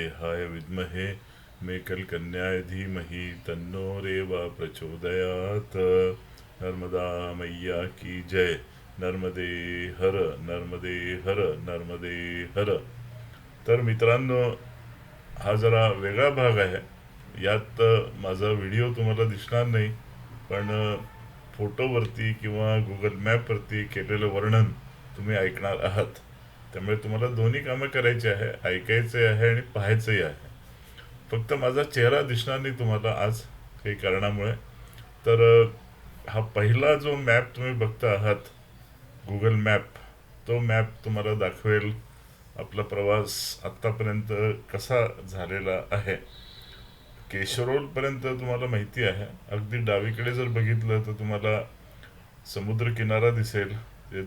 देहाय विद्महे मेकल कन्याय धीमहि तन्नो रेवा प्रचोदयात। नर्मदा मैया की जय। नर्मदे हर नर्मदे हर नर्मदे हर। तर मित्रांनो हा जरा वेगळा भाग आहे. यात माझा व्हिडिओ तुम्हाला दिसणार नाही पण फोटोवरती किंवा गुगल मॅपवरती केलेलं वर्णन तुम्ही ऐकणार आहात. त्यामुळे तुम्हाला दोन्ही कामं करायची आहे ऐकायचे आहे आणि पाहायचंही आहे. फक्त माझा चेहरा दिसणार नाही तुम्हाला आज काही कारणामुळे. तर हा पहिला जो मॅप तुम्ही बघता आहात गुगल मॅप तो मॅप तुम्हाला दाखवेल आपला प्रवास आत्तापर्यंत कसा झालेला आहे. केशरोलपर्यंत तुम्हाला माहिती आहे. अगदी डावीकडे जर बघितलं तर तुम्हाला समुद्रकिनारा दिसेल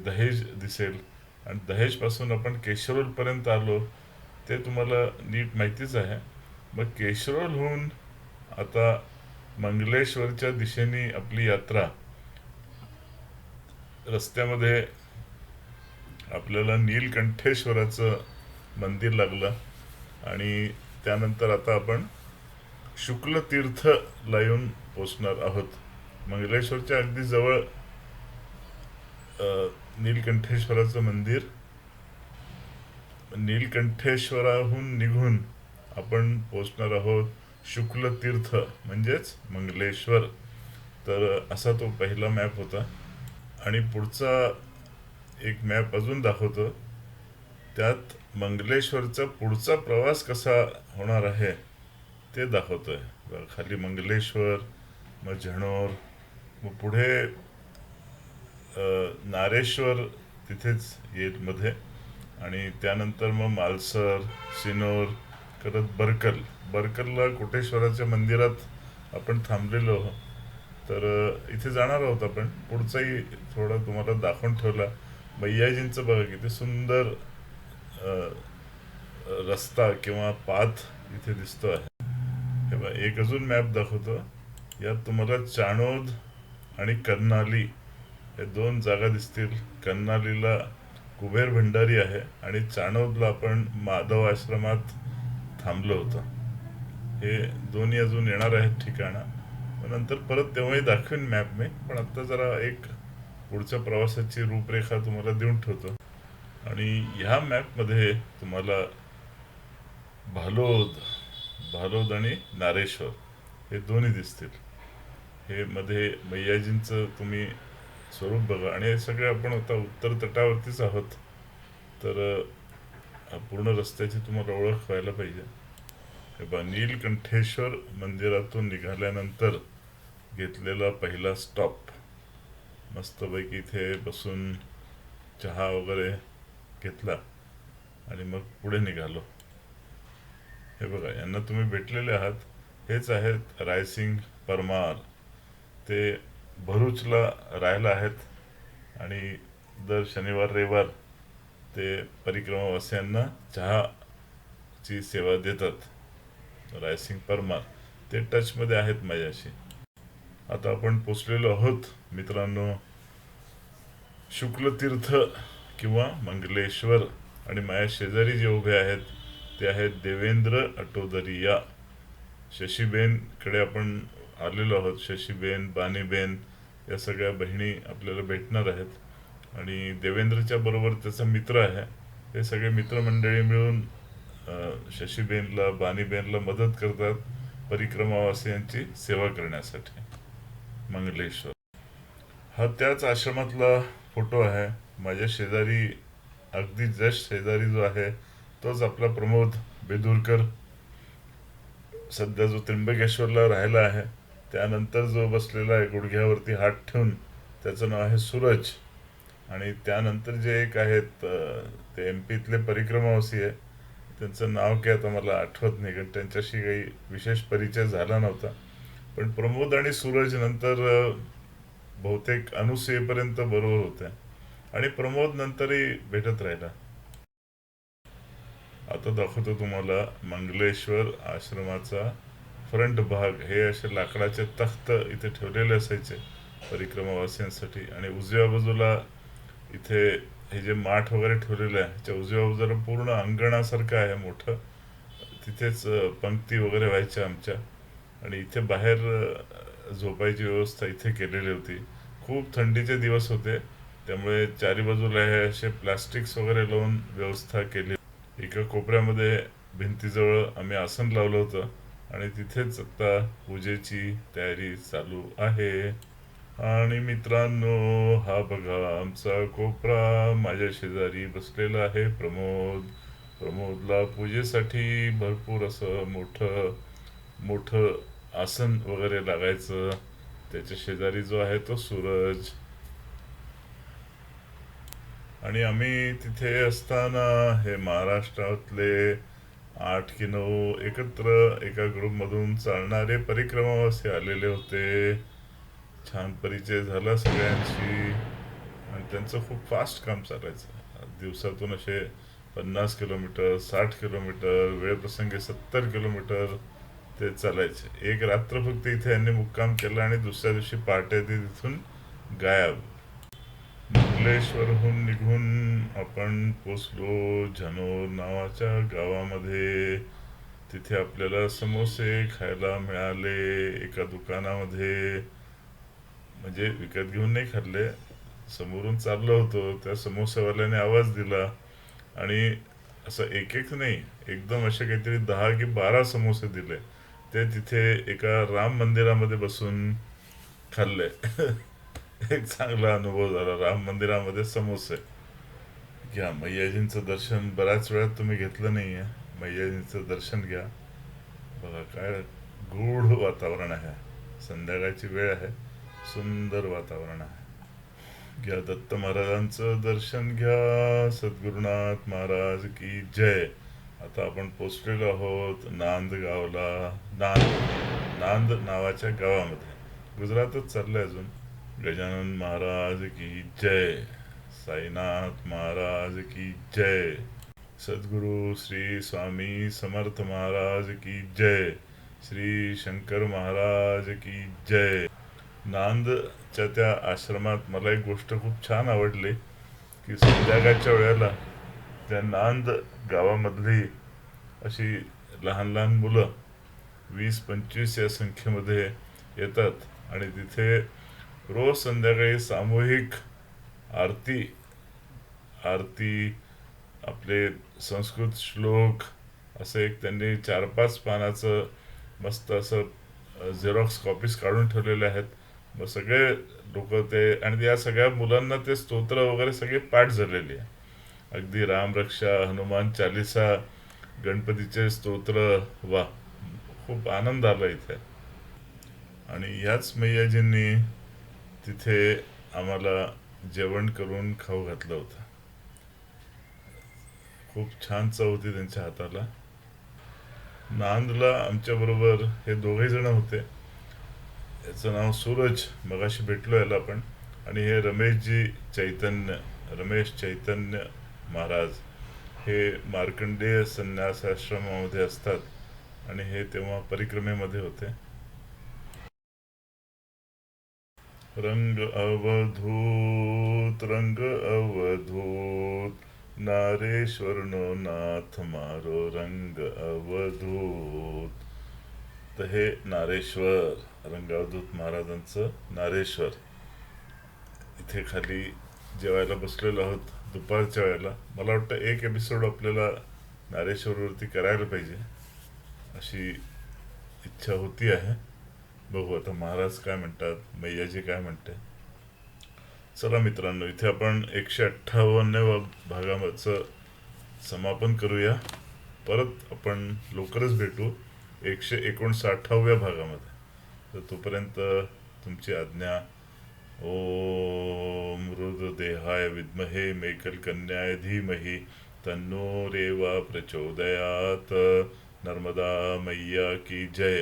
दहेज दिसेल आणि दहेजपासून आपण केशरोलपर्यंत आलो ते तुम्हाला नीट माहितीच आहे. मग केशरोलहून आता मंगलेश्वरच्या दिशेने आपली यात्रा. रस्त्यामध्ये आपल्याला नीलकंठेश्वराचं मंदिर लागलं आणि त्यानंतर आता आपण शुक्ल तीर्थला येऊन पोचणार आहोत. मंगलेश्वरच्या अगदी जवळ नीलकंठेश्वराचं मंदिर. नीलकंठेश्वराहून निघून आपण पोचणार आहोत शुक्ल तीर्थ म्हणजेच मंगलेश्वर. तर असा तो पहिला मॅप होता. आणि पुढचा एक मॅप अजून दाखवतो. त्यात मंगलेश्वरचा पुढचा प्रवास कसा होणार आहे ते दाखवतोय. आहे खाली मंगलेश्वर मग झणोर मग पुढे नारेश्वर तिथेच येत मध्ये आणि त्यानंतर मग मालसर सिनोर करत बरकल. बरकलला कोटेश्वराच्या मंदिरात आपण थांबलेलो आहोत. तर इथे जाणार आहोत आपण. पुढचाही थोडा तुम्हाला दाखवून ठेवला. मैयाजींचं बघा किती सुंदर रस्ता किंवा पाथ इथे दिसतो आहे. हे बघा एक अजून मॅप दाखवतो. यात तुम्हाला चाणोद आणि कर्नाली हे दोन जागा दिसतील. कन्नालीला कुबेर भंडारी आहे आणि चाणोदला आपण माधव आश्रमात थांबलो होतो. हे दोन्ही अजून येणार आहेत ठिकाणं. नंतर परत तेव्हाही दाखवेन मॅप मी. पण आत्ता जरा एक पुढच्या प्रवासाची रूपरेखा तुम्हाला देऊन ठेवतो. आणि ह्या मॅपमध्ये तुम्हाला भालोद भालोद आणि नारेश्वर हे दोन्ही दिसतील. हे मध्ये मैयाजींचं तुम्ही स्वरूप बघा. आणि हे सगळे आपण आता उत्तर तटावरतीच आहोत. तर पूर्ण रस्त्याची तुम्हाला ओळख व्हायला पाहिजे. हे बा नीलकंठेश्वर मंदिरातून निघाल्यानंतर घेतलेला पहिला स्टॉप मस्तपैकी इथे बसून चहा वगैरे घेतला आणि मग पुढे निघालो. हे बघा यांना तुम्ही भेटलेले आहात. हेच आहेत रायसिंग परमार. ते भरूचला राहायला आहेत. आणि दर शनिवार रविवार ते परिक्रमावासियांना चहाची सेवा देतात. रायसिंग परमार ते टचमध्ये आहेत माझ्याशी. आता आपण पोचलेलो आहोत मित्रांनो. शुक्लतीर्थ किंवा मंगलेश्वर आणि माझ्या शेजारी जे उभे आहेत ते आहेत देवेंद्र अटोदरिया. शशीबेनकडे आपण आलेलो आहोत शशीबेन बानीबेन या सगळ्या बहिणी आपल्याला भेटणार आहेत. आणि देवेंद्रच्या बरोबर त्याचा मित्र आहे. हे सगळे मित्रमंडळी मिळून शशीबेनला बानीबेनला मदत करतात परिक्रमावासियांची सेवा करण्यासाठी. मंगलेश्वर. हा त्याच आश्रमातला फोटो आहे. माझ्या शेजारी अगदी जस्ट शेजारी जो आहे तोच आपला प्रमोद बेदूरकर. सध्या जो त्र्यंबकेश्वरला राहिला आहे. त्यानंतर जो बसलेला आहे गुडघ्यावरती हात ठेवून त्याचं नाव आहे सूरज. आणि त्यानंतर जे एक आहेत ते एम पीतले परिक्रमावासी आहे. त्यांचं नाव काय आता मला आठवत नाही कारण त्यांच्याशी काही विशेष परिचय झाला नव्हता. पण प्रमोद आणि सूरज नंतर बहुतेक अनुसूयेपर्यंत बरोबर होत्या आणि प्रमोद नंतरही भेटत राहिला. आता दाखवतो तुम्हाला मंगलेश्वर आश्रमाचा फ्रंट भाग हे असे लाकडाचे तख्त इथे ठेवलेले असायचे परिक्रमावासियांसाठी. आणि उजव्या बाजूला इथे हे जे माठ वगैरे ठेवलेलं आहे ह्याच्या उजव्या बाजूला पूर्ण अंगणासारखं आहे मोठं. तिथेच पंक्ती वगैरे व्हायच्या आमच्या. आणि इथे बाहेर झोपायची व्यवस्था इथे केलेली होती. खूप थंडीचे दिवस होते. त्यामुळे चारी बाजूला हे असे प्लास्टिक्स वगैरे लावून व्यवस्था केली. एका कोपऱ्यामध्ये भिंतीजवळ आम्ही आसन लावलं होतं. आणि तिथेच आता पूजेची तयारी चालू आहे. आणि मित्रांनो हा बघा आमचा कोपरा माझ्या शेजारी बसलेला आहे प्रमोद. प्रमोदला पूजेसाठी भरपूर असं मोठं मोठं आसन वगैरे लागायचं. त्याच्या शेजारी जो आहे तो सूरज. आणि आम्ही तिथे असताना हे महाराष्ट्रातले आठ की नऊ एकत्र एका ग्रुपमधून चालणारे परिक्रमावासी आलेले होते. छान परिचय झाला सगळ्यांशी. आणि त्यांचं खूप फास्ट काम चालायचं. दिवसातून असे पन्नास किलोमीटर साठ किलोमीटर वेळप्रसंगी सत्तर किलोमीटर ते चालायचे. एक रात्र फक्त इथे यांनी मुक्काम केला आणि दुसऱ्या दिवशी पहाटे ते तिथून गायब. मंगलेश्वरहून निघून आपण पोचलो झनोर नावाच्या गावामध्ये. तिथे आपल्याला समोसे खायला मिळाले एका दुकानामध्ये. म्हणजे विकत घेऊन नाही खाल्ले समोरून चाललो होतो. त्या समोसेवाल्याने आवाज दिला आणि असं एक एक नाही एकदम असे काहीतरी दहा की बारा समोसे दिले. ते तिथे एका राम मंदिरामध्ये बसून खाल्ले. एक चांगला अनुभव झाला राम मंदिरामध्ये समोसे. घ्या मैयाजींचं दर्शन बऱ्याच वेळात तुम्ही घेतलं नाही आहे मैयाजींचं दर्शन घ्या. बघा काय गूढ वातावरण आहे. संध्याकाळची वेळ आहे. सुंदर वातावरण आहे. घ्या दत्त महाराजांचं दर्शन घ्या. सद्गुरुनाथ महाराज की जय. आता आपण पोचलेलो आहोत नांद गावला नांद नांद नावाच्या गावामध्ये. गुजरातच चाललंय अजून. गजानन महाराज की जय साईनाथ महाराज की जय सद्गुरु श्री स्वामी समर्थ महाराज की जय श्री शंकर महाराज की जय. नांदच्या त्या आश्रमात मला एक गोष्ट खूप छान आवडली की संध्याकाळच्या वेळेला त्या नांद गावामधली अशी लहान लहान मुलं वीस पंचवीस या संख्येमध्ये येतात आणि तिथे रोज संध्याकाळी सामूहिक आरती आरती आपले संस्कृत श्लोक असं एक त्यांनी चार पाच पानाचं मस्त असं झेरॉक्स कॉपीज काढून ठेवलेले आहेत. मग सगळे लोक ते आणि या सगळ्या मुलांना ते स्तोत्र वगैरे सगळे पाठ झालेले आहे. अगदी रामरक्षा हनुमान चालिसा गणपतीचे स्तोत्र वा खूप आनंद आला इथे. आणि याच मैयाजींनी तिथे आम्हाला जेवण करून खाऊ घातलं होतं. खूप छान चव होती त्यांच्या हाताला. नांदला आमच्याबरोबर हे दोघे जण होते. याचं नाव सूरज मगाशी भेटलो याला आपण. आणि हे रमेशजी चैतन्य रमेश चैतन्य महाराज. हे मार्कंडेय संन्यास आश्रमामध्ये असतात. आणि हे तेव्हा परिक्रमेमध्ये होते. रंग अवधूत रंग अवधूत नारेश्वर नो नाथ मारो रंग अवधूत. तर हे नारेश्वर रंगावधूत महाराजांचं नारेश्वर. इथे खाली जेवायला बसलेलो आहोत दुपारच्या वेळेला. मला वाटतं एक एपिसोड आपल्याला नारेश्वरवरती करायला पाहिजे अशी इच्छा होती आहे. बघू आता महाराज काय म्हणतात मैयाजी काय म्हणते. चला मित्रांनो इथे आपण एकशे अठ्ठावन्नव्या भागाचं समापन करूया. परत आपण लवकरच भेटू एकशे एकोणसाठाव्या भागामध्ये. तर तोपर्यंत तुमची आज्ञा. ओम मृददेहाय विद्महे मेकल कन्याय धीमहि तन्नो रेवा प्रचोदयात. नर्मदा मैया की जय.